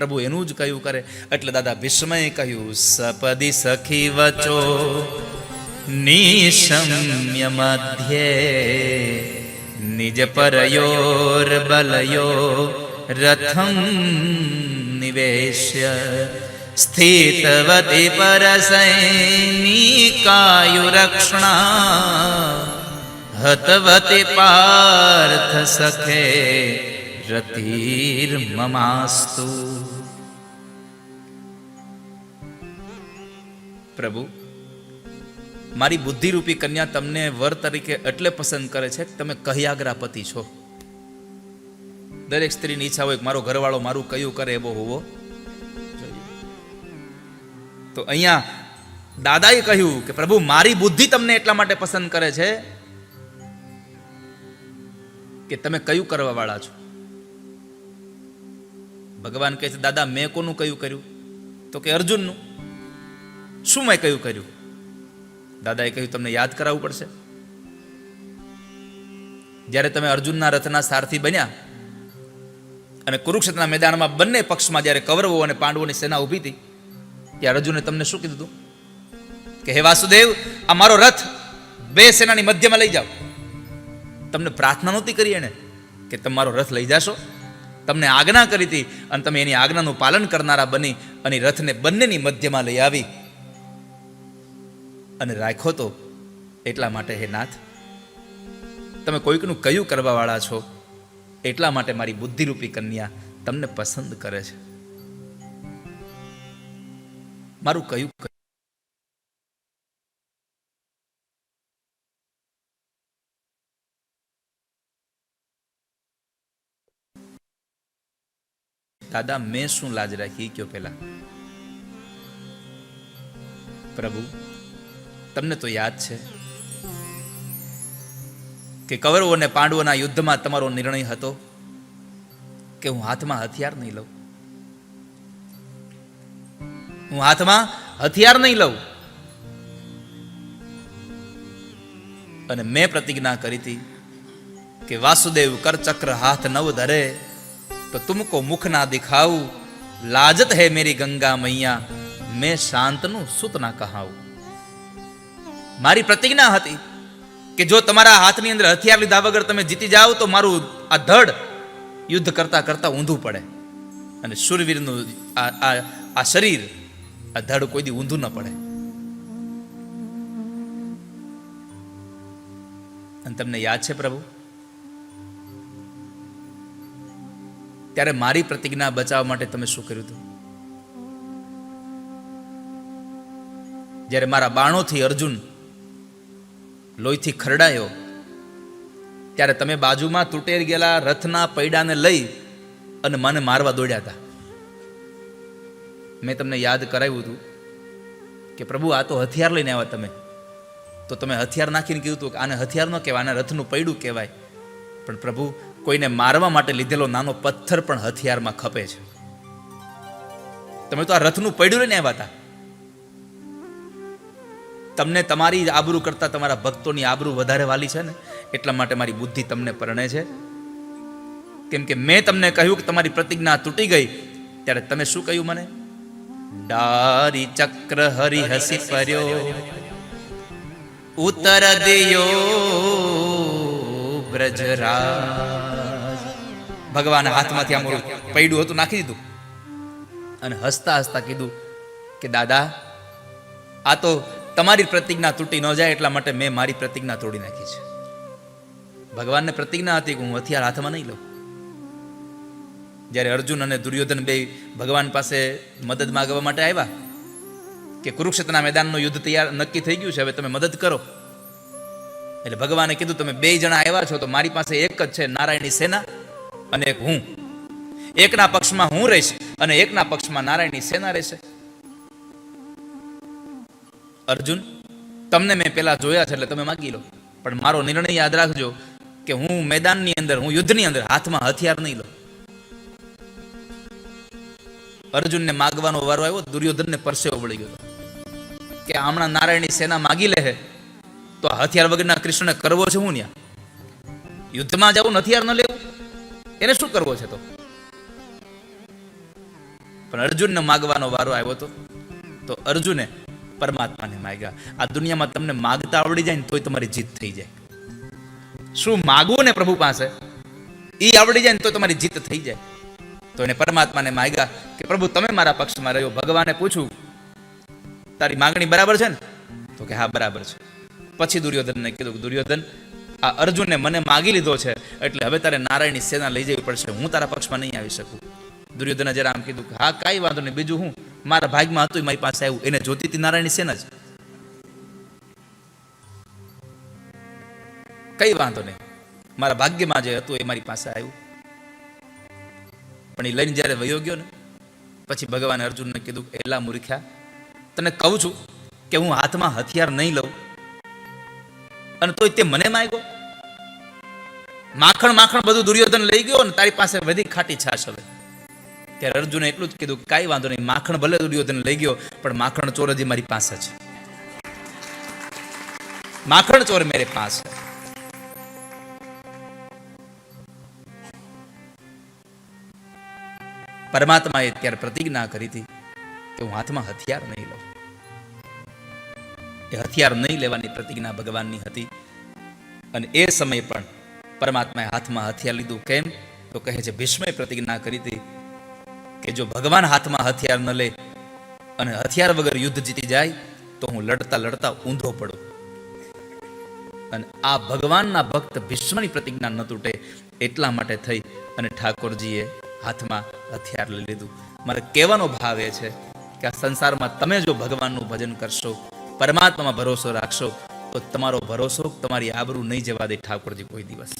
પ્રભુ એનું જ કહ્યું કરે. એટલે દાદા વિસ્મય કહ્યું, સપદી સખી વચો, નિશમ્ય મધ્યે, નિજ પરયોર બલયો, રથમ નિવેશ્ય સ્થિતવતી પરસૈનિકાયુરક્ષણા હતવતી પાર્થ સખે રતિર્મમાસ્તુ પ્રભુ મારી બુદ્ધિરૂપી કન્યા તમને વર તરીકે એટલે પસંદ કરે છે કે તમે કહ્યાગ્રા પતિ છો દરેક સ્ત્રીની ઈચ્છા હોય કે મારો ઘરવાળો મારું કયું કરે એવો હોવો તો અહીંયા દાદાએ કહ્યું કે, પ્રભુ, મારી બુદ્ધિ તમને એટલા માટે પસંદ કરે છે કે તમે કયું કરવા વાળા છો? ભગવાન કહે છે, દાદા, મેં કોનું કયું કર્યું? તો કે, અર્જુનનું. શું મેં કયું કર્યું? દાદાએ કહ્યું, તમને યાદ કરાવવું પડશે. જ્યારે તમે અર્જુનના રથના સારથી બન્યા અને કુરુક્ષેત્રના મેદાનમાં બંને પક્ષમાં જ્યારે કૌરવો અને પાંડવોની સેના ઊભી હતી, ત્યારે અર્જુને તમને શું કીધું હતું? કે, હે વાસુદેવ, આ મારો રથ બે સેનાની મધ્યમાં લઈ જાઓ. તમને પ્રાર્થના નહોતી કરી એને કે તમારો રથ લઈ જાશો? તમને આજ્ઞા કરી હતી અને તમે એની આજ્ઞાનું પાલન કરનારા બની અને રથને બંનેની મધ્યમાં લઈ આવી. અને રાખ્યો તો એટલા માટે, હે નાથ, તમે કોઈકનું કયું કરવાવાળા છો, એટલા માટે મારી બુદ્ધિરૂપી કન્યા તમને પસંદ કરે છે. મારું કયું દાદા મેં શું લાજ રાખી કયો પેલા પ્રભુ તમને તો યાદ છે કે કૌરવો અને પાંડવોના યુદ્ધમાં તમારો નિર્ણય હતો કે હું હાથમાં હથિયાર નહીં લઉં હું હાથમાં હથિયાર નહીં લઉં અને મેં પ્રતિજ્ઞા કરી હતી કે વાસુદેવ કરચક્ર હાથ નવ ધરે તો તુમકો મુખ ના દિખાવું લાજત હે મેરી ગંગા મૈયા મેં શાંતનું સુત ના કહાવું મારી પ્રતિજ્ઞા હતી કે જો તમારા હાથની અંદર હથિયાર લીધા વગર તમે જીતી જાઓ તો મારું આ ધડ યુદ્ધ કરતા કરતા ઊંધું પડે અને શુરવીરનું આ આ શરીર, આ ધડ કોઈ દી ઊંધું ન પડે। અને તમને યાદ છે પ્રભુ? ત્યારે મારી પ્રતિજ્ઞા બચાવવા માટે તમે શું કર્યું હતું? જ્યારે મારા બાણોથી અર્જુન લોહીથી ખરડાયો, ત્યારે તમે બાજુમાં તૂટેર ગયેલા રથના પૈડાને લઈ અને મને મારવા દોડ્યા હતા. મેં તમને યાદ કરાવ્યું હતું કે પ્રભુ, આ તો હથિયાર લઈને આવ્યા તમે. તો તમે હથિયાર નાખીને કીધું હતું કે આને હથિયાર ન કહેવાય, આને રથનું પૈડું કહેવાય. પણ પ્રભુ કોઈને મારવા માટે લીધેલો નાનો પથ્થર પણ હથિયારમાં ખપે છે. તમે તો આ રથનું પડ્યું લઈને આવ્યા હતા તમને તમારી આબરૂ કરતા તમારા ભક્તોની આબરૂ વધારે વાલી છે ને, એટલા માટે મારી બુદ્ધિ તમને પરણે છે. કેમ કે મેં તમને કહ્યું કે તમારી પ્રતિજ્ઞા તૂટી ગઈ, ત્યારે તમે શું કહ્યું મને? ડારી ચક્ર હરિ હસી પર્યો ઉતર દિયો બ્રજરાજ ભગવાન હાથમાંથી અમારું પૈડું હતું, નાખી દીધું. અને હસતા હસતા કીધું કે, દાદા, આ તો તમારી પ્રતિજ્ઞા તૂટી ન જાય એટલા માટે મેં મારી પ્રતિજ્ઞા તોડી નાખી છે. ભગવાનને પ્રતિજ્ઞા હતી કે હું હથિયાર હાથમાં નહીં લઉં. જ્યારે અર્જુન અને દુર્યોધન બે ભગવાન પાસે મદદ માગવા માટે આવ્યા કે, કુરુક્ષેત્રના મેદાનનું યુદ્ધ તૈયાર નક્કી થઈ ગયું છે, હવે તમે મદદ કરો. એટલે ભગવાને કીધું, તમે બે જણા આવ્યા છો, તો મારી પાસે એક જ છે, નારાયણની સેના અને એક હું. એકના પક્ષમાં હું રહીશ અને એકના પક્ષમાં નારાયણની સેના રહેશે. અર્જુન, તમને મેં પેલા જોયા છે એટલે તમે માગી લો. પણ મારો નિર્ણય યાદ રાખજો કે હું મેદાનની અંદર, હું યુદ્ધની અંદર હાથમાં હથિયાર નહીં લઉં. અર્જુનને માગવાનો વારો આવ્યો, દુર્યોધનને પરસેવો વળી ગયો. કે હમણાં નારાયણની સેના માગી લે તો હથિયાર વગરના કૃષ્ણને કરવો છે હું ત્યાં યુદ્ધમાં જવું હથિયાર ન લેવું? એને શું કરવો છે તો? પણ અર્જુનને માગવાનો વારો આવ્યો હતો તો અર્જુને પરમાત્માને માગ્યા. આ દુનિયામાં તમને માગતા આવડી જાય ને તોય તમારી જીત થઈ જાય. શું માગવું ને પ્રભુ પાસે? એ આવડી જાય ને તો તમારી જીત થઈ જાય. તો એને પરમાત્માને માગ્યા કે પ્રભુ, તમે મારા પક્ષમાં રહ્યો. ભગવાને પૂછ્યું, તારી માગણી બરાબર છે ને? તો કે હા, બરાબર છે. પછી દુર્યોધનને કીધું દુર્યોધન આ અર્જુને મને માગી લીધો છે, એટલે હવે તારે નારાયણની સેના લઈ જવી પડશે. હું તારા પક્ષમાં નહીં આવી શકું. દુર્યોધને જરા આમ કીધું હા, કાંઈ વાંધો નહીં. બીજું હું? મારા ભાગમાં હતું મારી પાસે આવ્યું. એને જોતી હતી નારાયણની સેના જ. કઈ વાંધો નહીં. મારા ભાગ્યમાં જે હતું એ મારી પાસે આવ્યું. પણ એ લઈને જ્યારે વયો ગયો ને, પછી ભગવાને અર્જુનને કીધું એલા મૂર્ખ્યા, તને કહું છું કે હું હાથમાં હથિયાર નહીં લઉં. અને તોય તે મને માગ્યો? માખણ માખણ બધું દુર્યોધન લઈ ગયો ને તારી પાસે બધી ખાટી છાશ હવે. ત્યારે અર્જુને એટલું જ કીધું કાંઈ વાંધો નહીં, માખણ ભલે દુર્યોધન લઈ ગયો, પણ માખણ ચોર હજી મારી પાસે છે. માખણ ચોર મેરે પાસ પરમાત્માએ ત્યારે પ્રતિજ્ઞા કરી હતી કે હું હાથમાં હથિયાર નહીં લઉં. એ હથિયાર નહીં લેવાની પ્રતિજ્ઞા ભગવાનની હતી. અને એ સમયે પણ પરમાત્માએ હાથમાં હથિયાર લીધું. કેમ? તો કહે છે ભીષ્મે પ્રતિજ્ઞા કરી હતી કે જો ભગવાન હાથમાં હથિયાર ન લે અને હથિયાર વગર યુદ્ધ જીતી જાય, તો હું લડતા લડતા ઊંધો પડું. અને આ ભગવાનના ભક્ત ભીષ્મની પ્રતિજ્ઞા ન તૂટે એટલા માટે થઈ અને ઠાકોરજીએ હાથમાં હથિયાર લઈ લીધું. મારે કહેવાનો ભાવ એ છે કે આ સંસારમાં તમે જો ભગવાનનું ભજન કરશો પરમાત્મામાં ભરોસો રાખશો તો તમારો ભરોસો તમારી આબરૂ નહીં જવા દે ઠાકોરજી કોઈ દિવસ.